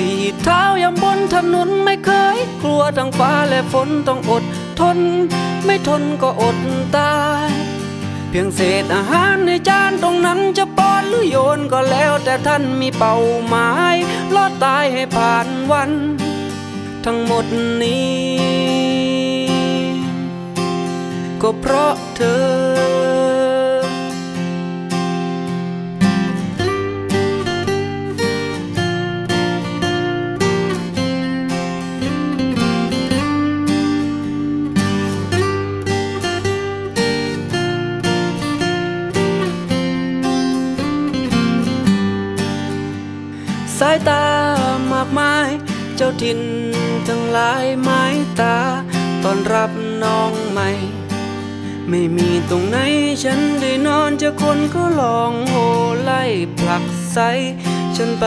สีเท้ายำบนถนนไม่เคย กลัวทั้งฟ้าและฝนต้องอดทน ไม่ทนก็อดตาย เพียงเศษอาหารในจานตรงนั้นจะป้อนหรือโยนก็แล้วแต่ท่านมีเป้าหมายลอดตายให้ผ่านวัน ทั้งหมดนี้ ก็เพราะเธอ สายตามากมาย เจ้าถิ่นทั้งหลายไม้ตาตอนรับน้องใหม่ ไม่มีตรงไหนฉันได้นอนเจะคนก็ลองโหไล่ผลักไสฉันไป